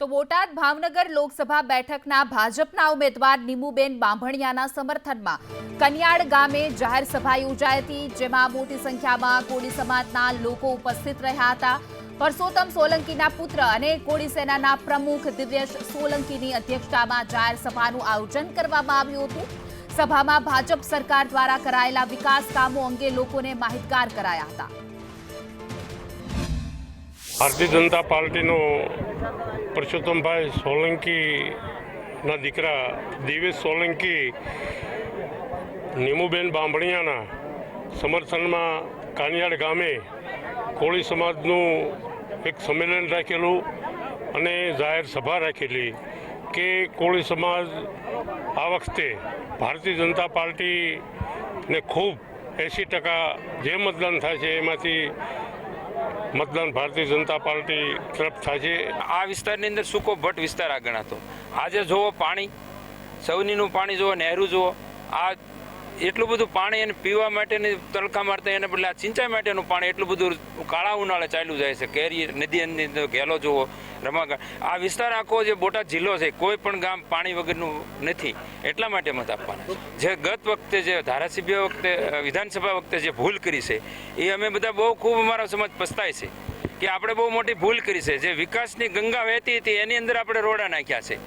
તો બોટાદ ભાવનગર લોકસભા બેઠકના ભાજપના ઉમેદવાર નીમુબેન બાંભણિયાના સમર્થનમાં કનિયાળ ગામે જાહેર સભા યોજાઈ હતી, જેમાં મોટી સંખ્યામાં કોળી સમાજના લોકો ઉપસ્થિત રહ્યા હતા. પરસોત્તમ સોલંકીના પુત્ર અને કોળી સેનાના પ્રમુખ દિવ્યેશ સોલંકીની અધ્યક્ષતામાં જાહેર સભાનું આયોજન કરવામાં આવ્યું હતું. સભામાં ભાજપ સરકાર દ્વારા કરાયેલા વિકાસ કામો અંગે લોકોને માહિતગાર કરાયા હતા. ભારતીય જનતા પાર્ટીનો પરસોત્તમભાઈ સોલંકીના દીકરા દિવેશ સોલંકી, નીમુબેન બાંભણિયાના સમર્થનમાં કાનિયાડ ગામે કોળી સમાજનું એક સંમેલન રાખેલું અને જાહેર સભા રાખેલી કે કોળી સમાજ આ વખતે ભારતીય જનતા પાર્ટીને ખૂબ એંસી ટકા જે મતદાન થાય છે એમાંથી મતદાન ભારતીય જનતા પાર્ટી તરફ છે. આ વિસ્તારની અંદર સૂકો ભટ્ટ વિસ્તાર આ ગણાતો. આજે જુઓ પાણી સૌનીનું પાણી જુઓ, નહેરુ જુઓ, આ એટલું બધું પાણી એને પીવા માટેની તડકા મારતા એને બદલે આ સિંચાઈ માટેનું પાણી એટલું બધું કાળા ઉનાળે ચાલ્યું જાય છે. કેરી નદી અંદર ઘેલો જુઓ રમાગા આ વિસ્તાર આખો જે બોટાદ જિલ્લો છે, કોઈ પણ ગામ પાણી વગરનું નથી. એટલા માટે મત આપવાના જે ગત વખતે જે ધારાસભ્ય વખતે વિધાનસભા વખતે જે ભૂલ કરી છે, એ અમે બધા બહુ ખૂબ અમારા સમાજ પસ્તાય છે કે આપણે બહુ મોટી ભૂલ કરી છે. જે વિકાસની ગંગા વહેતી હતી, એની અંદર આપણે રોડા નાખ્યા છે.